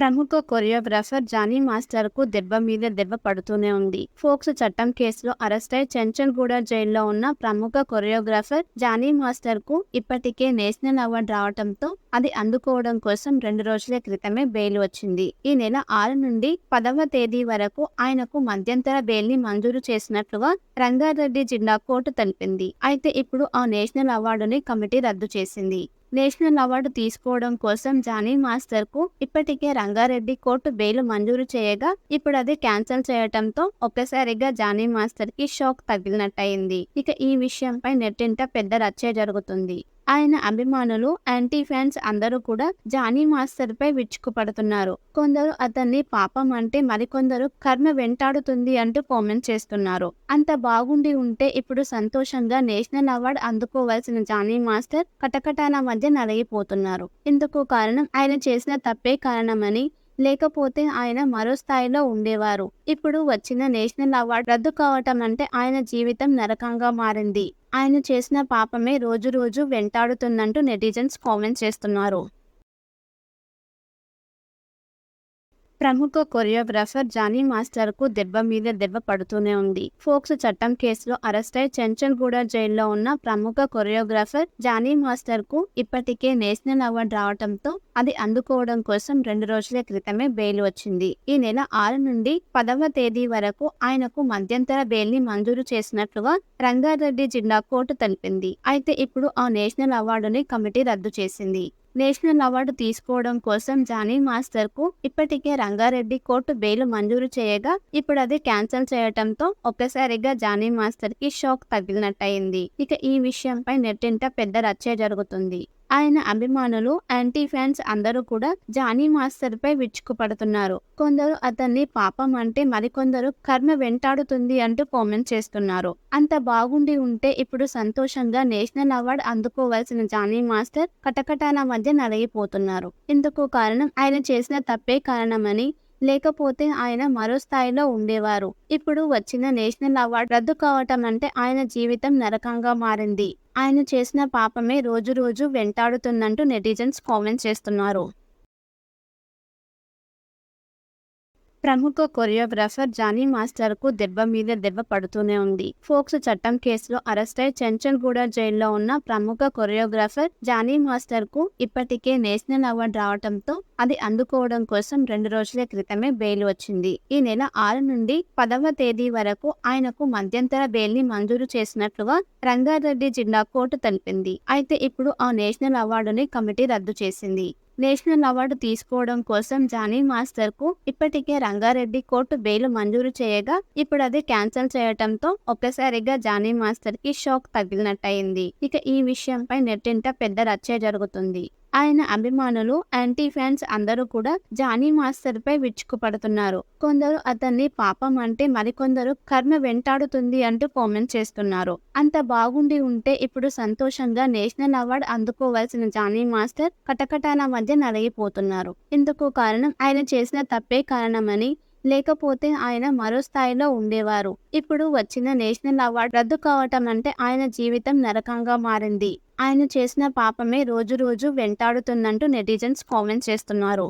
ప్రముఖ choreographer Johnny మాస్టర్కు దెబ్బ మీద దెబ్బ పడుతూనే ఉంది. ఫోక్స్ చట్టం కేసులో అరెస్ట్ అయి చెంచల్గూడ జైల్లో ఉన్న ప్రముఖ కొరియోగ్రాఫర్ జానీ మాస్టర్కు ఇప్పటికే నేషనల్ అవార్డు రావడంతో అది అందుకోవడం కోసం రెండు రోజుల క్రితమే బెయిల్ వచ్చింది. ఈ నెల ఆరు నుండి పదవ తేదీ వరకు ఆయనకు మధ్యంతర బెయిల్ని మంజూరు చేసినట్లుగా రంగారెడ్డి జిల్లా కోర్టు తెలిపింది. అయితే ఇప్పుడు ఆ నేషనల్ అవార్డుని కమిటీ రద్దు చేసింది. నేషనల్ అవార్డు తీసుకోవడం కోసం జానీ మాస్టర్కు ఇప్పటికే రంగారెడ్డి కోర్టు బెయిల్ మంజూరు చేయగా ఇప్పుడు అది క్యాన్సిల్ చేయటంతో ఒక్కసారిగా జానీ మాస్టర్కి షాక్ తగిలినట్టయింది. ఇక ఈ విషయంపై నెట్టింట పెద్ద రచ్చే జరుగుతుంది. ఆయన అభిమానులు యాంటీ ఫ్యాన్స్ అందరూ కూడా జానీ మాస్టర్ పై విచ్చుకుపడుతున్నారు. కొందరు అతన్ని పాపం అంటే మరికొందరు కర్మ వెంటాడుతుంది అంటూ కామెంట్ చేస్తున్నారు. అంత బాగుండి ఉంటే ఇప్పుడు సంతోషంగా నేషనల్ అవార్డు అందుకోవాల్సిన జానీ మాస్టర్ కటకటాల మధ్య నలిగిపోతున్నారు. ఇందుకు కారణం ఆయన చేసిన తప్పే కారణమని లేకపోతే ఆయన మరో స్థాయిలో ఉండేవారు. ఇప్పుడు వచ్చిన నేషనల్ అవార్డు రద్దు కావటం అంటే ఆయన జీవితం నరకంగా మారింది. ఆయన చేసిన పాపమే రోజు రోజు వెంటాడుతుందంటూ నెటిజన్స్ కామెంట్ చేస్తున్నారు. ప్రముఖ కొరియోగ్రాఫర్ జానీ మాస్టర్కు దెబ్బ మీద దెబ్బ పడుతూనే ఉంది. ఫోక్స్ చట్టం కేసులో అరెస్ట్ అయి చెంచన్గూడ జైల్లో ఉన్న ప్రముఖ కొరియోగ్రాఫర్ జానీ మాస్టర్కు ఇప్పటికే నేషనల్ అవార్డు రావడంతో అది అందుకోవడం కోసం రెండు రోజుల క్రితమే బెయిల్ వచ్చింది. ఈ నెల ఆరు నుండి పదవ తేదీ వరకు ఆయనకు మధ్యంతర బెయిల్ని మంజూరు చేసినట్లుగా రంగారెడ్డి జిల్లా కోర్టు తెలిపింది. అయితే ఇప్పుడు ఆ నేషనల్ అవార్డుని కమిటీ రద్దు చేసింది. నేషనల్ అవార్డు తీసుకోవడం కోసం జానీ మాస్టర్కు ఇప్పటికే రంగారెడ్డి కోర్టు బెయిల్ మంజూరు చేయగా ఇప్పుడు అది క్యాన్సిల్ చేయటంతో ఒక్కసారిగా జానీ మాస్టర్కి షాక్ తగిలినట్టయింది. ఇక ఈ విషయంపై నెట్టింట పెద్ద రచ్చే జరుగుతుంది. ఆయన అభిమానులు యాంటీ ఫ్యాన్స్ అందరూ కూడా జానీ మాస్టర్ పై విచ్చుకుపడుతున్నారు. కొందరు అతన్ని పాపం అంటే మరికొందరు కర్మ వెంటాడుతుంది అంటూ కామెంట్ చేస్తున్నారు. అంత బాగుండి ఉంటే ఇప్పుడు సంతోషంగా నేషనల్ అవార్డు అందుకోవాల్సిన జానీ మాస్టర్ కటకటాల మధ్య నలిగిపోతున్నారు. ఇందుకు కారణం ఆయన చేసిన తప్పే కారణమని లేకపోతే ఆయన మరో స్థాయిలో ఉండేవారు. ఇప్పుడు వచ్చిన నేషనల్ అవార్డు రద్దు కావటం అంటే ఆయన జీవితం నరకంగా మారింది. ఆయన చేసిన పాపమే రోజు రోజు వెంటాడుతుందంటూ నెటిజన్స్ కామెంట్ చేస్తున్నారు. ప్రముఖ కొరియోగ్రాఫర్ జానీ మాస్టర్కు దెబ్బ మీద దెబ్బ పడుతూనే ఉంది. ఫోక్స్ చట్టం కేసులో అరెస్ట్ అయి చెంచల్గూడ జైల్లో ఉన్న ప్రముఖ కొరియోగ్రాఫర్ జానీ మాస్టర్కు ఇప్పటికే నేషనల్ అవార్డు రావడంతో అది అందుకోవడం కోసం రెండు రోజుల క్రితమే బెయిల్ వచ్చింది. ఈ నెల ఆరు నుండి పదవ తేదీ వరకు ఆయనకు మధ్యంతర బెయిల్ని మంజూరు చేసినట్లుగా రంగారెడ్డి జిల్లా కోర్టు తెలిపింది. అయితే ఇప్పుడు ఆ నేషనల్ అవార్డుని కమిటీ రద్దు చేసింది. నేషనల్ అవార్డు తీసుకోవడం కోసం జానీ మాస్టర్కు ఇప్పటికే రంగారెడ్డి కోర్టు బెయిల్ మంజూరు చేయగా ఇప్పుడు అది క్యాన్సిల్ చేయటంతో ఒక్కసారిగా జానీ మాస్టర్కి షాక్ తగిలినట్టయింది. ఇక ఈ విషయంపై నెట్టింట పెద్ద రచ్చే జరుగుతుంది. ఆయన అభిమానులు యాంటీ ఫ్యాన్స్ అందరూ కూడా జానీ మాస్టర్ పై విచ్చుకుపడుతున్నారు కొందరు అతన్ని పాపం అంటే మరికొందరు కర్మ వెంటాడుతుంది అంటూ కామెంట్ చేస్తున్నారు. అంత బాగుండి ఉంటే ఇప్పుడు సంతోషంగా నేషనల్ అవార్డు అందుకోవాల్సిన జానీ మాస్టర్ కటకటాల మధ్య నలిగిపోతున్నారు. ఇందుకు కారణం ఆయన చేసిన తప్పే కారణమని లేకపోతే ఆయన మరో స్థాయిలో ఉండేవారు. ఇప్పుడు వచ్చిన నేషనల్ అవార్డు రద్దు కావటం అంటే ఆయన జీవితం నరకంగా మారింది. ఆయన చేసిన పాపమే రోజు రోజు వెంటాడుతుందంటూ నెటిజన్స్ కామెంట్ చేస్తున్నారు.